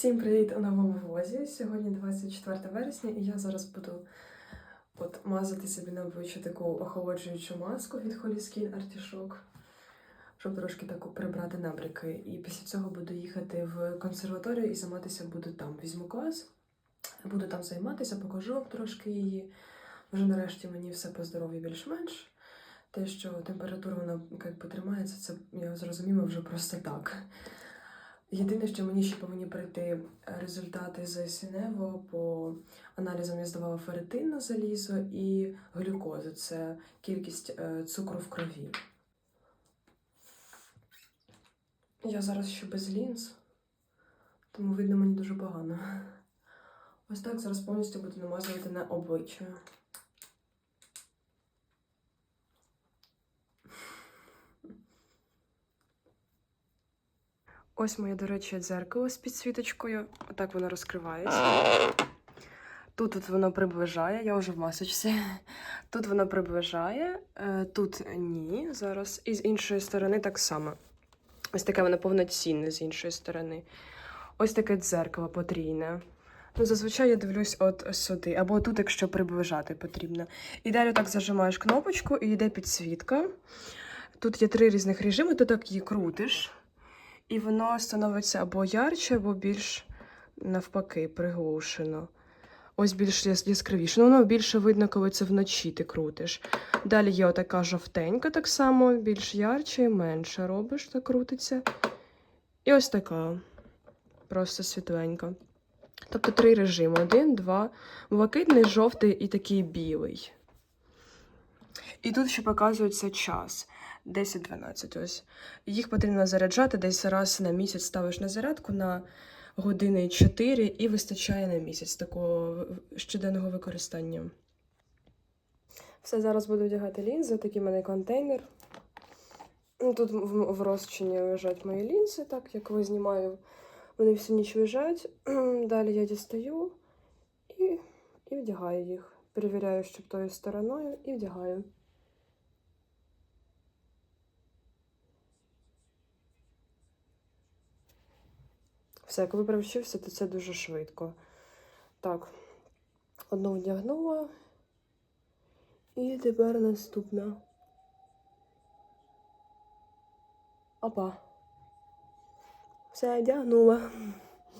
Всім привіт у новому влозі. Сьогодні 24 вересня, і я зараз буду от мазати собі на обличчя таку охолоджуючу маску від Holy Skin Artichoke, щоб трошки так прибрати набряки. І після цього буду їхати в консерваторію і займатися буду там. Візьму клас, буду там займатися, покажу вам трошки її. Вже нарешті мені все по здоров'ю більш-менш. Те, що температура вона як тримається, це я зрозуміла вже просто так. Єдине, що мені ще повинні прийти результати з Сінево по аналізам я здавала ферритин на залізо і глюкозу. Це кількість е, цукру в крові. Я зараз ще без лінз, тому видно мені дуже погано. Ось так зараз повністю буду намазувати на обличчя. Ось моє, до речі, дзеркало з підсвіточкою. Отак воно розкривається. Тут от воно приближає, я вже в масочці. Тут воно приближає, е, тут ні. Зараз. І з іншої сторони так само. Ось таке воно повноцінне з іншої сторони. Ось таке дзеркало потрійне. Ну, зазвичай я дивлюсь от сюди, або тут, якщо приближати потрібно. І далі так зажимаєш кнопочку і йде підсвітка. Тут є три різних режими, ти так її крутиш. І воно становиться або ярче, або більш навпаки приглушено. Ось більш яскравіше. Ну, воно більше видно, коли це вночі ти крутиш. Далі є отака жовтенька, так само, більш ярче і менше робиш, так крутиться. І ось така. Просто світленька. Тобто три режими: один, два, блакитний, жовтий і такий білий. І тут ще показується час. 10-12 ось. Їх потрібно заряджати десь раз на місяць ставиш на зарядку на години 4 і вистачає на місяць такого щоденного використання. Все, зараз буду вдягати лінзи, такий в мене контейнер. Ну, Тут в, розчині лежать мої лінзи, так як ви знімаю. Вони всю ніч лежать. Далі я дістаю і, і вдягаю їх. Перевіряю, щоб тою стороною, і вдягаю. Все, коли привчився, то це дуже швидко. Так, одну вдягнула. І тепер наступна. Опа. Все, вдягнула.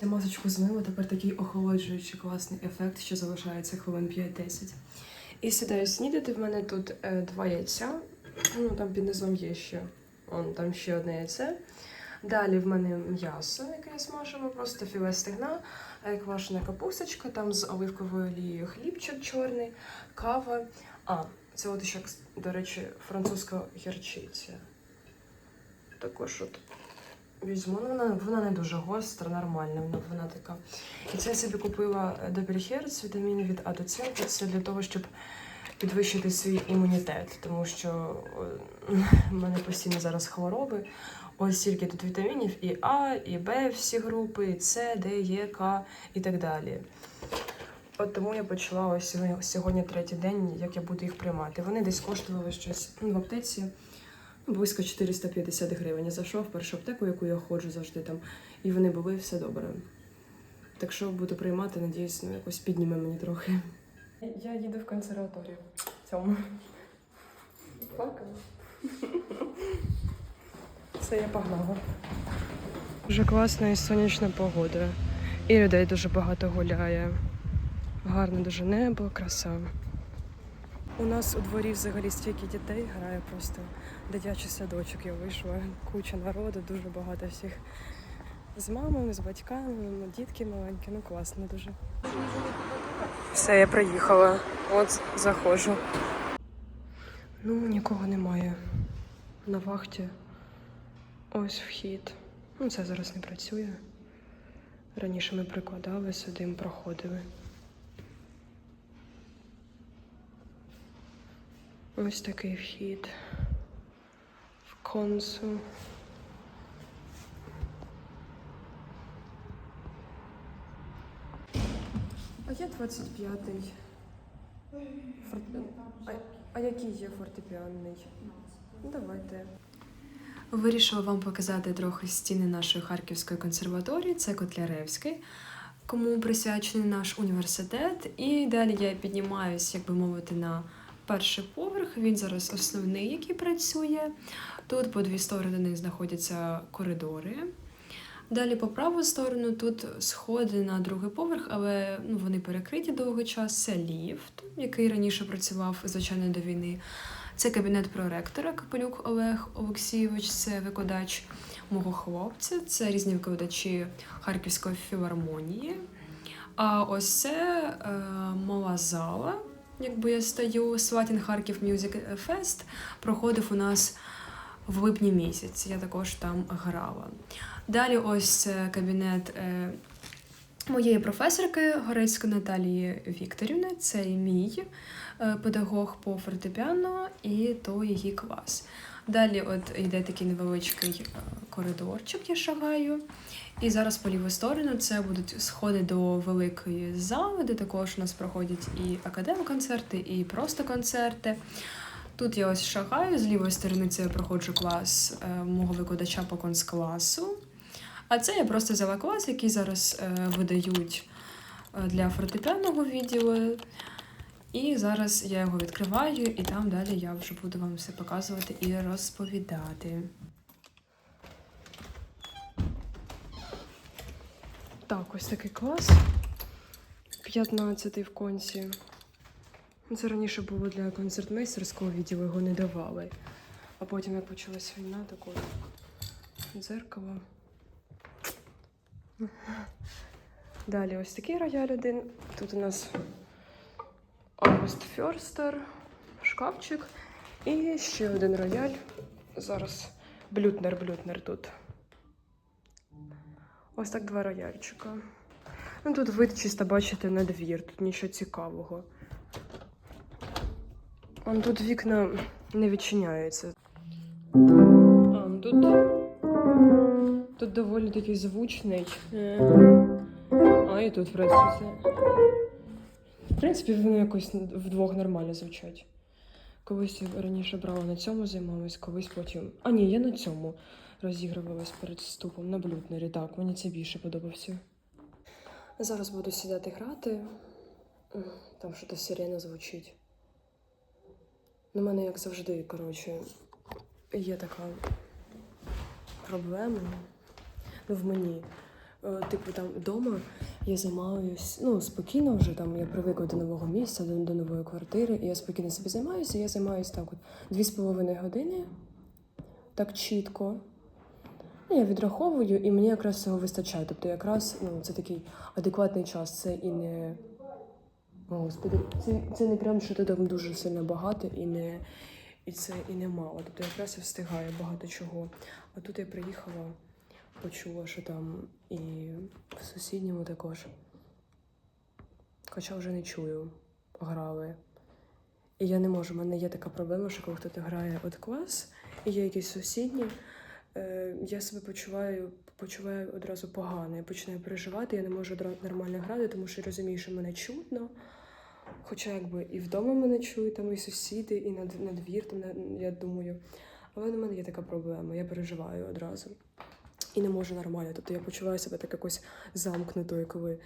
Я масочку змила, тепер такий охолоджуючий класний ефект, що залишається хвилин 5-10. І сідаю снідати. В мене тут е, два яйця. Ну, там під низом є ще. Он, там ще одне яйце. Далі в мене м'ясо, яке я смажила, просто філе стегна, е, квашена капусточка, там з оливковою олією хлібчик чорний, кава. А, це от ще, до речі, французька гірчиця. Також от візьму. Ну, вона, вона не дуже гостра, нормальна, вона, вона така. І це я собі купила Добельхерц, вітамін від А до С. Це для того, щоб підвищити свій імунітет, тому що е, в мене постійно зараз хвороби. Ось стільки тут вітамінів і А, і Б, всі групи, і С, Д, Е, К і так далі. От тому я почала ось сьогодні, сьогодні третій день, як я буду їх приймати. Вони десь коштували щось ну, в аптеці ну, близько 450 гривень. Я зайшов в першу аптеку, яку я ходжу завжди там, і вони були все добре. Так що буду приймати, надіюсь, ну якось підніме мені трохи. Я їду в консерваторію. Цьому. Плакала. Все, я погнала. Дуже класна і сонячна погода. І людей дуже багато гуляє. Гарне дуже небо, краса. У нас у дворі взагалі стільки дітей грає просто дитячий садочок. Я вийшла, куча народу, дуже багато всіх. З мамами, з батьками, дітки маленькі, ну класно дуже. Все, я приїхала. От заходжу. Ну, нікого немає. На вахті. Ось вхід. Ну, це зараз не працює. Раніше ми прикладали сюди, ми проходили. Ось такий вхід в консу. А є 25-й. Фор... А, а який є фортепіанний? Давайте. Вирішила вам показати трохи стіни нашої Харківської консерваторії, це Котляревський, кому присвячений наш університет. І далі я піднімаюсь, як би мовити, на перший поверх. Він зараз основний, який працює. Тут по дві сторони знаходяться коридори. Далі по праву сторону тут сходи на другий поверх, але ну, вони перекриті довгий час. Це ліфт, який раніше працював, звичайно, до війни. Це кабінет проректора Капелюк Олег Олексійович, це викладач мого хлопця, це різні викладачі Харківської філармонії. А ось це е, мала зала, якби я стою. Сватін Харків Music Fest проходив у нас в липні місяці. Я також там грала. Далі ось це кабінет е, моєї професорки Горецької Наталії Вікторівни. Це мій е, педагог по фортепіано, і то її клас. Далі от йде такий невеличкий е, коридорчик, я шагаю. І зараз по ліву сторону це будуть сходи до великої зали, де також у нас проходять і академ-концерти, і просто концерти. Тут я ось шагаю, з лівої сторони це я проходжу клас е, мого викладача по конскласу. А це я просто взяла клас, який зараз е, видають е, для фортепіаного відділу. І зараз я його відкриваю, і там далі я вже буду вам все показувати і розповідати. Так, ось такий клас. 15-й в конці. Це раніше було для концертмейстерського відділу, його не давали. А потім, як почалась війна, таке дзеркало. Далі ось такий рояль один. Тут у нас Август Ферстер, шкафчик. І ще один рояль. Зараз блютнер, блютнер тут. Ось так два рояльчика. Ну тут вид чисто бачите на двір, тут нічого цікавого. Он тут вікна не відчиняються. А, тут, тут доволі такий звучний. А, і тут, в. В принципі, вони якось вдвох нормально звучать. Колись я раніше брала на цьому займалась, колись потім. А ні, я на цьому розігрувалась перед вступом на блютнері. Так, мені це більше подобався. Зараз буду сідати грати. Там щось сирена звучить. У мене, як завжди, коротше, є така проблема ну, в мені. Е, Типу, там вдома я займаюсь, ну, спокійно вже там я привикла до нового місця, до, до нової квартири, і я спокійно собі займаюся. Я займаюся так от дві з половиною години, так чітко. Ну, Я відраховую, і мені якраз цього вистачає. Тобто, якраз ну, це такий адекватний час. Це і не. Господи, це, це не прям, що ти там дуже сильно багато і не. І це і не мало. Тобто якраз я встигаю багато чого. А тут я приїхала, почула, що там і в сусідньому також. Хоча вже не чую, грали. І я не можу. У мене є така проблема, що коли хтось грає от клас, і є якісь сусідні, е, я себе почуваю, почуваю одразу погано. Я починаю переживати, я не можу нормально грати, тому що я розумію, що мене чутно. Хоча якби і вдома мене чують, там і сусіди, і на, на двір, там, я думаю. Але на мене є така проблема, я переживаю одразу. І не можу нормально. Тобто я почуваю себе так якось замкнутою, коли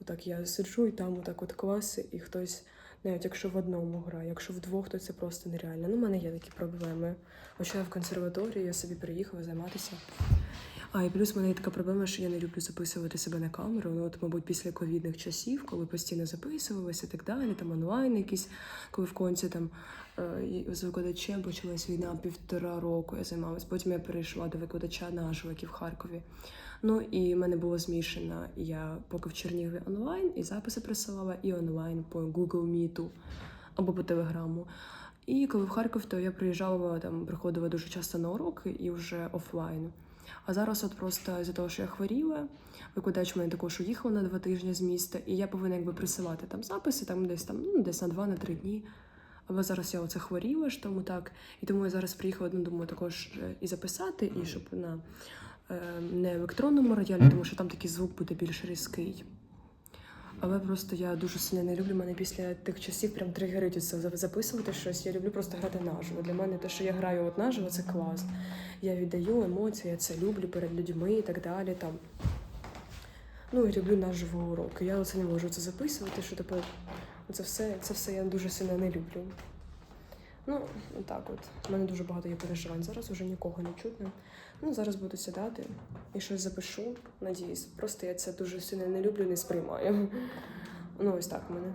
отак я сиджу і там отак от класи, і хтось, навіть якщо в одному грає, якщо вдвох, то це просто нереально. Ну, в мене є такі проблеми. Хоча я в консерваторії, я собі приїхала займатися. А і плюс в мене є така проблема, що я не люблю записувати себе на камеру. Ну, от, мабуть, після ковідних часів, коли постійно записувалася і так далі, там онлайн якісь, коли в конці там е, з викладачем почалась війна півтора року. Я займалась. Потім я перейшла до викладача наживо, який в Харкові. Ну і в мене було змішано. Я поки в Чернігові онлайн і записи присилала, і онлайн по Google Meet або по телеграму. І коли в Харків, то я приїжджала там, приходила дуже часто на уроки і вже офлайн. А зараз, от просто з-за того, що я хворіла, викладач у мене також уїхав на два тижні з міста, і я повинна якби присилати там записи, там десь там, ну, десь на два, на три дні. Або зараз я оце хворіла ж тому так. І тому я зараз приїхала, ну, думаю, також і записати, і щоб на е, не електронному роялі, тому що там такий звук буде більш різкий. Але просто я дуже сильно не люблю мене після тих часів прям тригерить це записувати щось. Я люблю просто грати наживо. Для мене те, що я граю от наживо, це клас. Я віддаю емоції, я це люблю перед людьми і так далі. Там. Ну і люблю наживо уроки. Я оце не можу це записувати, що тепер це все, це все я дуже сильно не люблю. Ну, так от. У мене дуже багато є переживань. Зараз уже нікого не чутно. Ну, зараз буду сідати і щось запишу, надіюсь. Просто я це дуже сильно не люблю, не сприймаю. Ну, ось так в мене.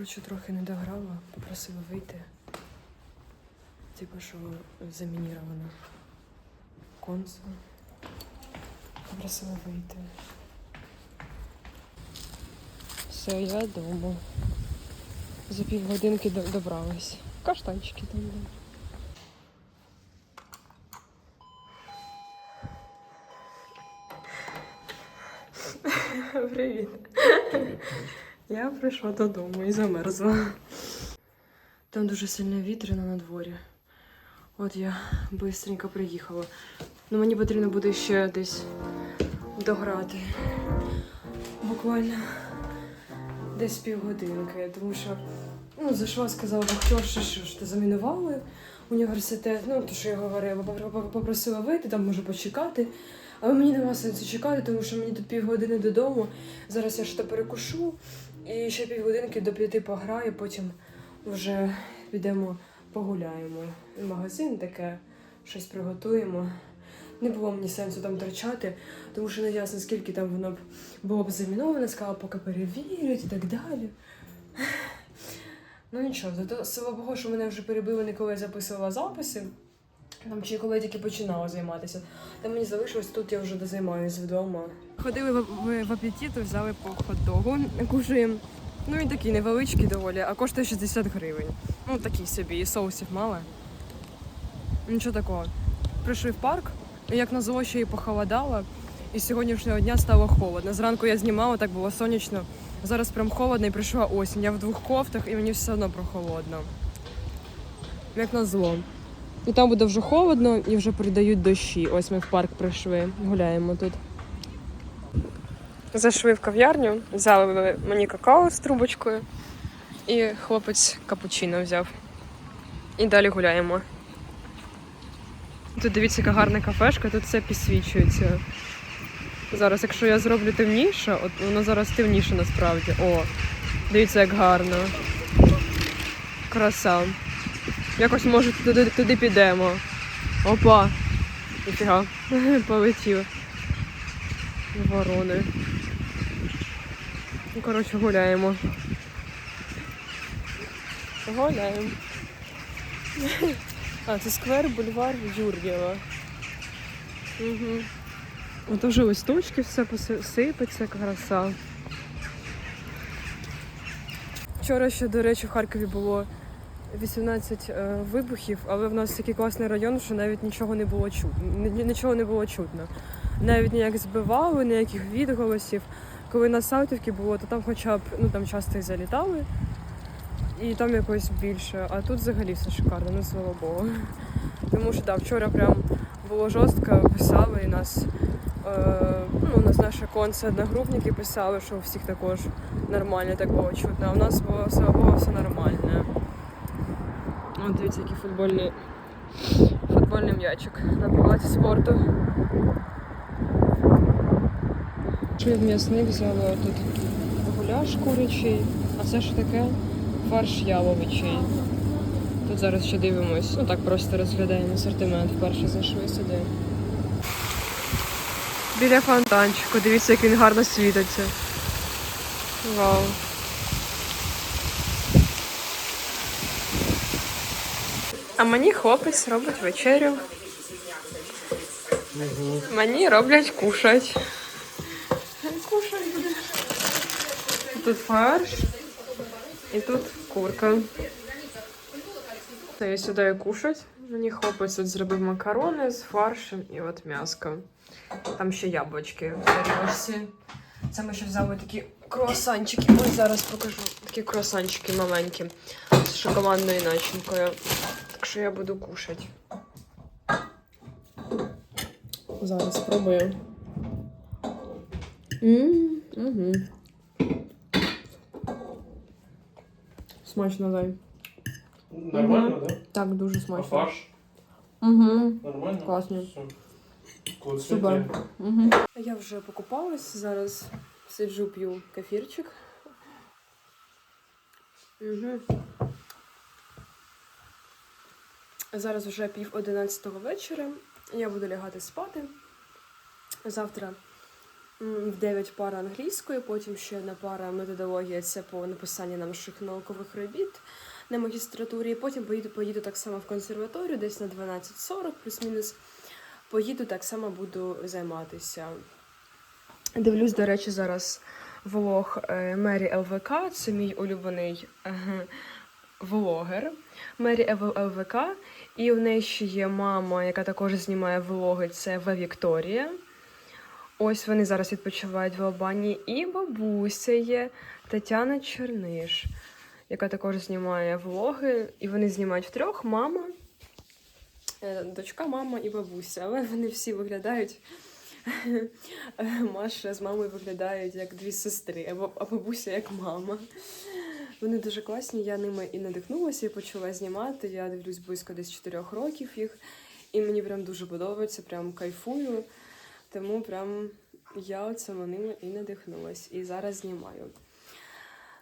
Коротше, трохи не дограла, попросила вийти. Типу, що замінірована консоль. Попросила вийти. Все, я вдома. За півгодинки добралась. Каштанчики там. були. Привіт. Я прийшла додому і замерзла. Там дуже сильно вітряно на дворі. От я швидко приїхала. Ну мені потрібно буде ще десь дограти. Буквально десь півгодинки, тому що ну, зайшла, сказала що, що ж ти замінували університет. Ну, то, що я говорила, попро- попро- попросила вийти, там можу почекати. Але мені нема сенсу чекати, тому що мені тут півгодини додому. Зараз я ще перекушу і ще півгодинки до п'яти пограю, потім вже підемо погуляємо. В магазин таке, щось приготуємо. Не було мені сенсу там втрачати, тому що не ясно, скільки там воно б було б заміноване, сказала, поки перевірять і так далі. Ну нічого, зато слава Богу, що мене вже перебили, коли я записувала записи. Там чи коли я тільки починала займатися. Там мені залишилось, тут я вже дозаймаюсь вдома. Ходили в, в, в взяли по хот-догу, кушаємо. Ну він такий невеличкий доволі, а коштує 60 гривень. Ну такий собі, і соусів мало. Нічого такого. Прийшли в парк, і як назло ще й похолодало, і з сьогоднішнього дня стало холодно. Зранку я знімала, так було сонячно. Зараз прям холодно і прийшла осінь. Я в двох кофтах і мені все одно прохолодно. Як назло. І там буде вже холодно і вже придають дощі. Ось ми в парк прийшли, гуляємо тут. Зайшли в кав'ярню, взяли мені какао з трубочкою, і хлопець капучино взяв. І далі гуляємо. Тут дивіться, яка гарна кафешка, тут все підсвічується. Зараз, якщо я зроблю темніше, от воно зараз темніше насправді. О, дивіться, як гарно. Краса. Якось може туди, туди підемо. Опа. Ніфіга, полетів. Ворони. Ну, коротше, гуляємо. Гуляємо. А, це сквер бульвар Юр'єва. Угу. Ото вже листочки все поси- сипеться, краса. Вчора ще, до речі, в Харкові було 18 е, вибухів, але в нас такий класний район, що навіть нічого не було чутно. Нічого не було чутно. Навіть ніяк збивали, ніяких відголосів. Коли на Салтівці було, то там хоча б ну там часто і залітали. І там якось більше. А тут взагалі все шикарно, ну слава Богу. Тому що так, вчора прям було жорстко, писали і нас. Е, ну, у нас наші конці одногрупники писали, що у всіх також нормально так було чутно. А у нас було слава Богу, все нормально. От дивіться, який футбольний, футбольний м'ячик на палаці спорту. Ще в м'ясник взяла тут гуляш курячий, а це що таке? Фарш яловичий. Тут зараз ще дивимось, ну так просто розглядаємо асортимент. Вперше зайшли сюди. Біля фонтанчику, дивіться, як він гарно світиться. Вау. А мені хлопець робить вечерю. Мені роблять кушать. Тут фарш і тут курка. Та я сідаю кушать. Мені хлопець тут зробив макарони з фаршем і от м'яско. Там ще яблучки в тарілочці. Це ми ще взяли такі круасанчики. Ось зараз покажу. Такі круасанчики маленькі з шоколадною начинкою. Що я буду кушати. Зараз спробую. Ммм, угу. Смачно, дай. Нормально, да? Так, дуже смачно. А фарш? Угу. Нормально? Класно. Супер. Угу. Я вже покупалась, зараз сиджу, п'ю кефірчик. Угу. Зараз вже пів одинадцятого вечора. Я буду лягати спати. Завтра в 9 пара англійської, потім ще одна пара методологія це по написанню наших наукових робіт на магістратурі. Потім поїду, поїду так само в консерваторію, десь на 12.40, плюс-мінус. Поїду так само буду займатися. Дивлюсь, до речі, зараз влог е, Мері ЛВК. Це мій улюблений е, влогер Мері ЛВК. І в неї ще є мама, яка також знімає влоги. Це В Вікторія. Ось вони зараз відпочивають в Албанії. І бабуся є Тетяна Черниш, яка також знімає влоги. І вони знімають втрьох. Мама, е, дочка, мама і бабуся. Але вони всі виглядають. Маша з мамою виглядають як дві сестри, а баб- а бабуся як мама. Вони дуже класні, я ними і надихнулася, і почала знімати. Я дивлюсь близько десь 4 років їх, і мені прям дуже подобається, прям кайфую. Тому прям я цими ними і надихнулась. І зараз знімаю.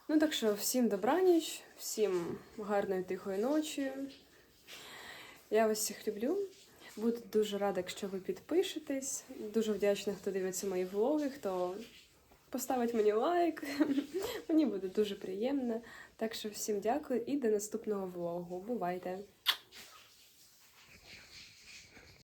Ну так що, всім добраніч, всім гарної тихої ночі. Я вас всіх люблю. Буду дуже рада, якщо ви підпишетесь. Дуже вдячна, хто дивиться мої влоги, хто поставить мені лайк. Мені буде дуже приємно. Так що всім дякую і до наступного влогу. Бувайте!